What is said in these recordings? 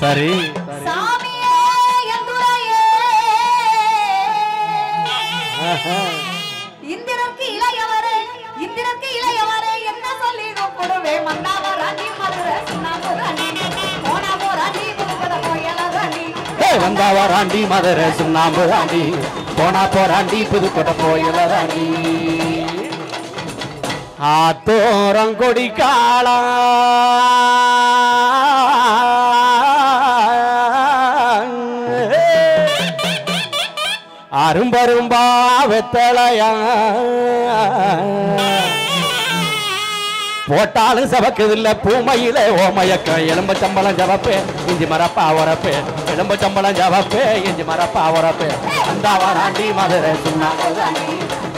சரி. இந்திரனுக்கு இளையவரே இந்திரனுக்கு இளையவரே என்ன சொல்லி மதுரை ஏய் வந்தா வராண்டி மதுரை சுண்ணாம்பு ராண்டி போனா போராண்டி புதுக்கோட்டை போயிலராண்டி ஆத்தோரங்கொடி காளா. அரும்பரும்பா வெத்தலையா? போட்டாலும் சபக்குது இல்ல பூமையில ஓமயக்க. எலும்பு சம்பளம் ஜவப்பே இஞ்சி மரப்பா உரப்பே. எலும்பு சம்பளம் ஜவப்பே இஞ்சி மரப்பா உரப்பே. அந்த வராண்டி மதுரை சுண்ணாம்பு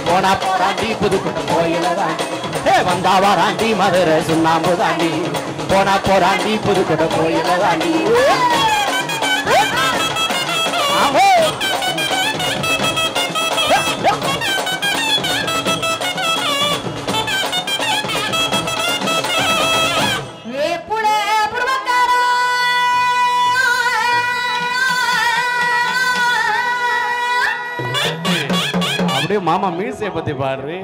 போனா போராண்டி புதுக்கோட்டை கோயில ஏ வந்தா வராண்டி மதுரை சுண்ணாம்பு தாண்டி போனா போராண்டி புதுக்கோட்டை கோயில தாண்டி ஆமோ! அப்படியே மாமா மீசையை பத்தி பாடுறி.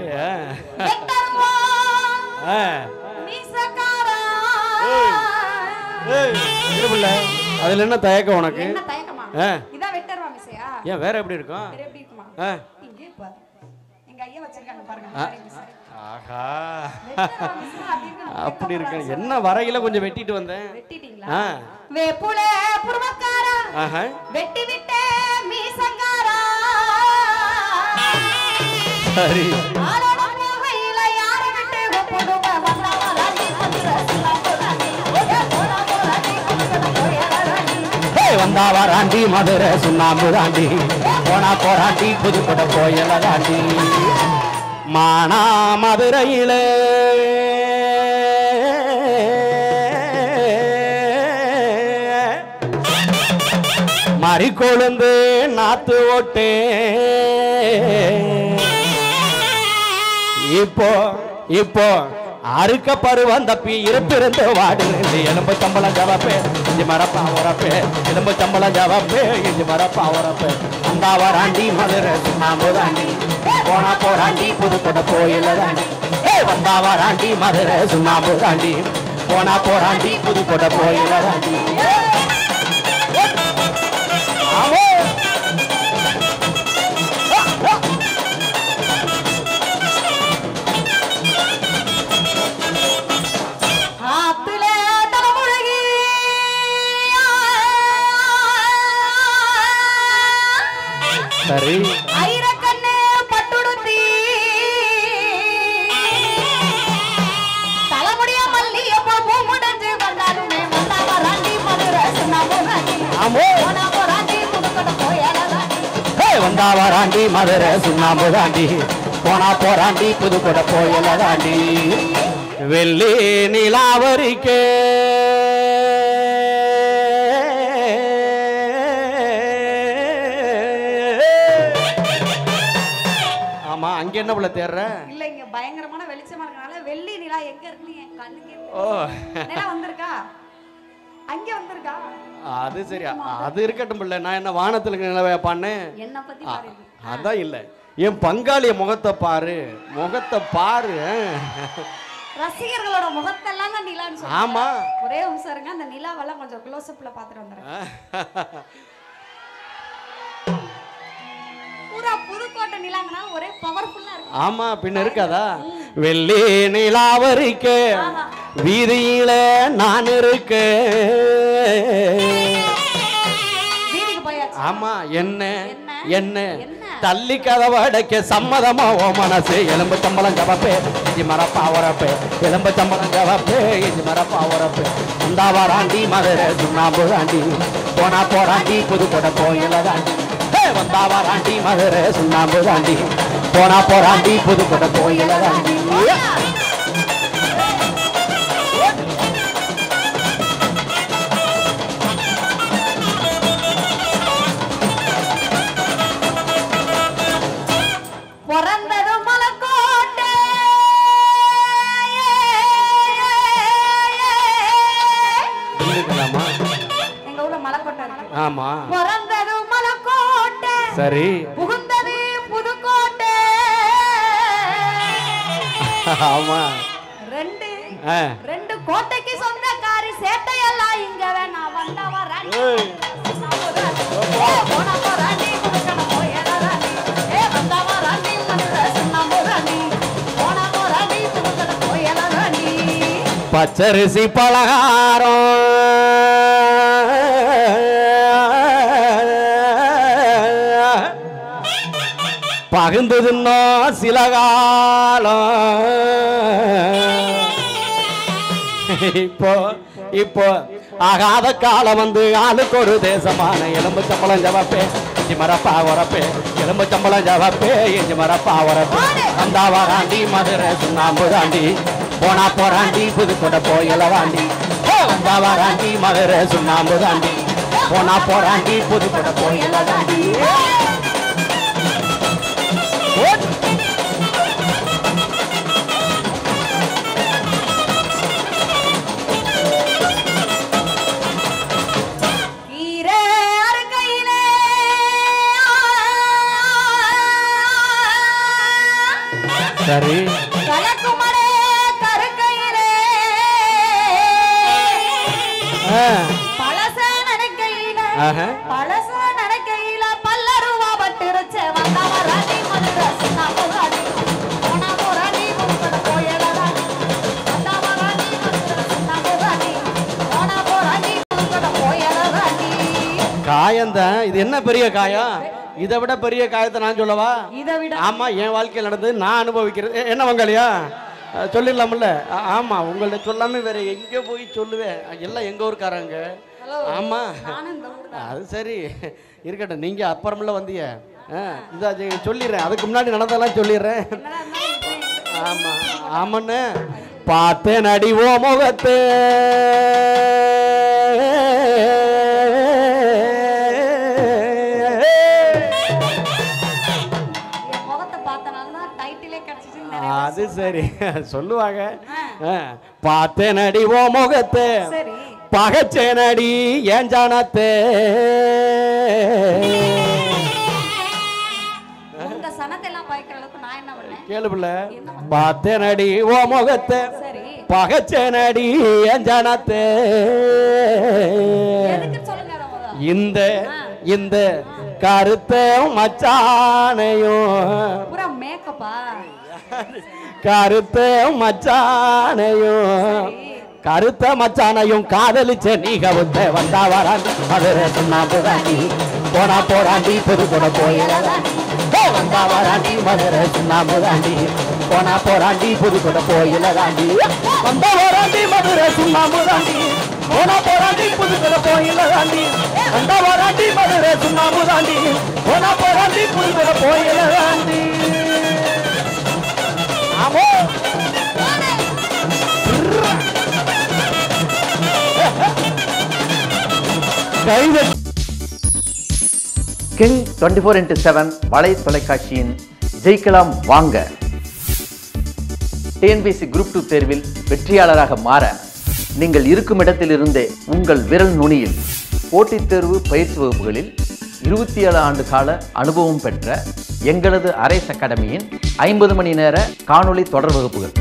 அதுல என்ன தயக்கம் உனக்கு? ஏன் வேற எப்படி இருக்கும். ஆஹா. அப்படி இருக்கு என்ன வரையில கொஞ்சம் வெட்டிட்டு வந்தேன். வெட்டிட்டீங்களா? வெட்டி விட்ட மீசங்காரா ஏய், வந்தா வராண்டி மதுரை சுண்ணாம்புதாண்டி. போனா போராண்டி புதுக்கோட்டை கோயிலதாண்டி. மானா மதுரையிலே. மறிக்கொழுந்து நாத்து ஓட்டே இப்போ இப்போ அறுக்க பருவம் தப்பி இருப்பிருந்து வாடுறது எலும்பு சம்பளம் ஜவாப்பே இஞ்சி மரப்பா உரப்பே எலும்பு சம்பளம் ஜவாப்பே இஞ்சி மரப்பா உரப்பே அந்த வராண்டி மதுரை சுண்ணாம்புதாண்டி போனா போராண்டி புதுக்கோட்டை கோயில தாண்டி ஏ வந்தா வராண்டி மதுரை சுண்ணாம்புதாண்டி போனா போராண்டி புதுக்கோட்டை கோயில தாண்டி சரி. ஐரக்கண்ணு பட்டுடுத்தி. தலைமுடிய மல்லியப்ப பூ முடிஞ்சு வந்தாலுமே மதுரை. ஆமோ. போனா போராண்டி வந்தா வராண்டி மதுரை சுண்ணாம்பு தாண்டி போனா போராண்டி புதுக்கோட்டை கோயில தாண்டி வெள்ளி நிலாவரிக்கே ஆமா அங்க என்ன புள்ள தேடுற இல்ல இங்க பயங்கரமான வெளிச்சமா இருக்கனால வெள்ளி நிலா எங்க இருக்குன்னு என் கண்ணுக்கு ஓ. நிலா வந்திருக்கா? அங்க வந்திருக்கா? அது சரி அது. இருக்கட்டும் பிள்ளை. நான் என்ன வானத்துல நிலவையா பண்ணேன்? என்ன பத்தி அதான் இல்ல. என் பங்காளிய முகத்தை பாரு. முகத்தை பாரு. ரசிகர்களோட முகத்தெல்லாம் தான் நிலான்னு. ஆமா. ஒரே நிமிஷம் இருங்க அந்த நிலாவெல்லாம் கொஞ்சம் க்ளோஸ் அப்ல பாத்துட்டு வந்துடுறேன். பூரா புதுக்கோட்டை நிலாங்கன்னா ஒரே பவர்ஃபுல்லா இருக்கு. ஆமா பின்ன இருக்காதா? வெள்ளி நிலாவரிக்க வீதியில நான் இருக்க. ஆமா என்ன? என்ன? தள்ளி கதவடைக்க சம்மதமா? ஓ மனசு எலும்பு சம்பளம் ஜவப்பே இஞ்சி மரப்பா உரப்பே எலும்பு சம்பளம் ஜவப்பே இஞ்சி மரப்பா உரப்பே அந்த வராண்டி மதுரை சுண்ணாம்பு தாண்டி போனா போராண்டி புதுக்கோட்டை கோயில தாண்டி. ஹே, வந்தா வராண்டி மதுரை சுண்ணாம்பு தாண்டி போனா போராண்டி புதுக்கோட்டை கோயில தாண்டி ஆமா ரெண்டு. ரெண்டு கோட்டைக்கு சொந்தக்காரி சேட்டையெல்லாம் இங்க வேணா வந்தவ ராணி ஏய். ஏ, போனவ ராணி, கொடுக்கணும் போயல ராணி. ஏ, வந்தவ ராணி, மதுரை சுண்ணாம்பு ராணி. போனவ ராணி, கொடுக்கணும் போயல ராணி. பச்சரிசி பலகாரம் பகிர்ந்ததுன்னோ சில காலம். இப்போ இப்போ ஆகாத காலம் வந்து ஆளுக்கு ஒரு தேசமான எலும்பு சம்பளம் ஜவப்பே இஞ்சி மரப்பா உரப்பே எலும்பு சம்பளம் ஜவப்பே இஞ்சி மரப்பா உரப்பே. அந்த வராண்டி மதுரை சுண்ணாம்பு தாண்டி போனா போராண்டி புதுக்கோட்டை போயல வாண்டி அந்த வராண்டி மதுரை சுண்ணாம்பு தாண்டி போனா போராண்டி புதுக்கோட்டை போயல தாண்டி ராணி. காயம்தான் இது என்ன பெரிய காயம்? இதை விட பெரிய காயத்தை நான் சொல்லவா? இதை விட ஆமா என் வாழ்க்கையில் நடந்தது நான் அனுபவிக்கிறது. என்ன வங்காளியா சொல்லிடலாம்ல. ஆமா உங்கள்ட்ட சொல்லாம வேற எங்க போய் சொல்லுவேன்? எல்லாம் எங்க ஊருக்காரங்க? ஆமா. அது சரி. இருக்கட்டும் நீங்க அப்புறமெல்லாம் வந்தீங்க இதா சொல்லிடுறேன். அதுக்கு முன்னாடி நடந்ததெல்லாம் சொல்லிடுறேன். ஆமா ஆமாண்ணே. பார்த்தேன் அடி ஓ முகத்து. அது சரி. சொல்லுவாங்க. பார்த்தேன் ஓ முகத்து. சரி. பகச்சேன் அடி ஏன் ஜானத்தே. உங்க சனத்தை எல்லாம் பாய்க்கிற அளவுக்கு நான் என்ன பண்ணேன்? கேளு பிள்ளை. பார்த்தேன் அடி ஓ முகத்தை. சரி. பகச்சேன் அடி ஏன் ஜானத்தே. இந்த இந்த கருத்த மச்சானையும். கருத்த மச்சானையும் கருத்த மச்சானையும் காதலிச்ச நீ கவுத்த வந்தா வராண்டி மதுரை சுண்ணாம்பு தாண்டி போனா போராண்டி புதுக்கோட போயில வந்தா வராண்டி மதுரை சுண்ணாம்பு தாண்டி போனா போராண்டி புதுக்கோட கூட தாண்டி வந்தா வராண்டி மதுரை சுண்ணாம்பு தாண்டி போனா போராண்டி புது கூட தாண்டி வந்தா வராண்டி மதுரை சுண்ணாம்பு தாண்டி போனா போராண்டி புது கூட தாண்டி king twenty four into seven வலை தொலைக்காட்சியின் ஜெயிக்கலாம் வாங்க. டிஎன்பிசி குரூப் டூ தேர்வில் வெற்றியாளராக மாற நீங்கள் இருக்கும் இடத்திலிருந்தே உங்கள் விரல் நுனியில் போட்டித் தேர்வு பயிற்சி வகுப்புகளில் இருபத்தி ஏழு ஆண்டு கால அனுபவம் பெற்ற எங்களது அரேஸ் அகாடமியின் ஐம்பது மணி நேர காணொளி தொடர் வகுப்புகள்.